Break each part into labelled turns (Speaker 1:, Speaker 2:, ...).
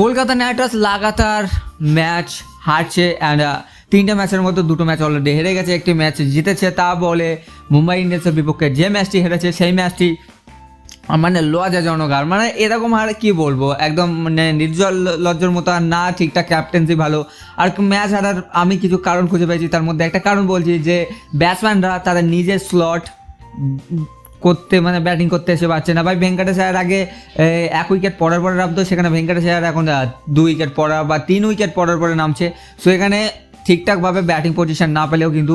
Speaker 1: Kolkata night লাগাতার match হারছে and তিনটে ম্যাচের মধ্যে দুটো ম্যাচ অলরেডি হেরে গেছে। একটি ম্যাচ জিতেছে তা বলে মুম্বাই ইন্ডিয়ান্সের বিপক্ষে যে ম্যাচটি হেরেছে, সেই ম্যাচটি মানে লজ্জাজনক আর। মানে এরকম আর কি বলব? একদম মানে নির্জল লজ্জার মতো আর না, ঠিকঠাক ক্যাপ্টেন্সি ভালো। আর ম্যাচ হারার আমি কিছু কারণ খুঁজে পেয়েছি। তার মধ্যে একটা কারণ বলছি যে ব্যাটসম্যানরা তাদের নিজের স্লট করতে মানে ব্যাটিং করতে এসে পারছে না। ভাই ভেঙ্কটেশ আয়ার আগে এক উইকেট পড়ার পরে নামতো, সেখানে ভেঙ্কটেশ আয়ার এখন দু উইকেট পড়া বা তিন উইকেট পড়ার পরে নামছে। সো এখানে ঠিকঠাকভাবে ব্যাটিং পজিশন না পেলেও কিন্তু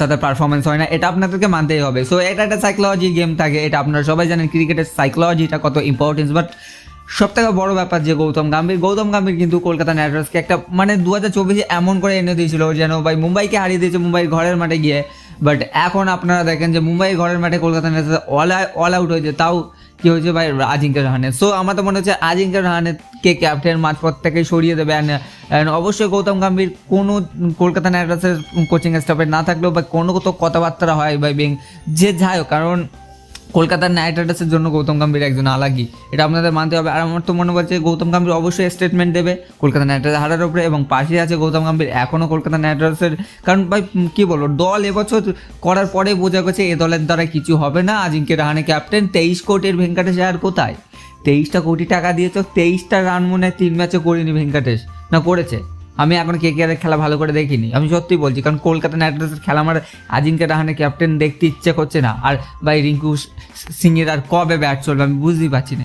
Speaker 1: তাদের পারফরমেন্স হয় না। এটা আপনাদেরকে মানতেই হবে। সো এটা একটা সাইকোলজি গেম থাকে, এটা আপনারা সবাই জানেন ক্রিকেটের সাইকোলজিটা কত ইম্পর্টেন্স বাট সব থেকে বড় ব্যাপার যে গৌতম গাম্ভীর গৌতম গাম্ভীর কিন্তু কলকাতা নাইট রাইডার্সকে একটা মানে দু হাজার চব্বিশে এমন করে এনে দিয়েছিল যেন, ভাই, মুম্বাইকে হারিয়ে দিয়েছে, মুম্বাইয়ের ঘরের মাঠে গিয়ে। বাট এখন আপনারা দেখেন যে মুম্বাই ঘরের মাঠে Kolkata Knight Riders all all out হয়েছে। তাও কি হয়েছে ভাই? আজিঙ্কা রাহানে। সো আমার তো মনে হচ্ছে আজিঙ্ক্য রাহানেকে ক্যাপ্টেন মাঝপথ থেকে সরিয়ে দেবে। অ্যান্ড অবশ্যই গৌতম গম্ভীর কোনো কলকাতা নাইট রাইডার্সের কোচিং স্টাফে না থাকলেও বা কোনো তো কথাবার্তা হয় বাই বিং যে যাই হোক, কারণ কলকাতার নাইট রাইডার্সের জন্য গৌতম গম্ভীর একজন আলাগি। এটা আপনাদের মানতে হবে। আর আমার তো মনে হচ্ছে গৌতম গম্ভীর অবশ্যই স্টেটমেন্ট দেবে। কলকাতা নাইট রাইডার্স হারার উপরে এবং পাশে আছে গৌতম গম্ভীর এখনও কলকাতা নাইট রাইডার্সের কারণ ভাই কী বলব, দল এবছর করার পরে বোঝা গেছে এ দলের দ্বারা কিছু হবে না। আজিঙ্কে রাহানে ক্যাপ্টেন তেইশ কোটির ভেঙ্কটেশ আর কোথায়? তেইশটা কোটি টাকা দিয়েছ, তেইশটা রান মনে হয় তিন ম্যাচে করিনি ভেঙ্কটেশ। না, করেছে। আমি এখন কে কে খেলা ভালো করে দেখিনি। আমি সত্যি বলছি, কারণ কলকাতা নাইট রাইডার্সের খেলা আমার আজিনকে রাহানে ক্যাপ্টেন দেখতে ইচ্ছে করছে না। আর ভাই রিঙ্কু সিংয়ের আর কবে ব্যাট চলবে আমি বুঝতেই পারছি না।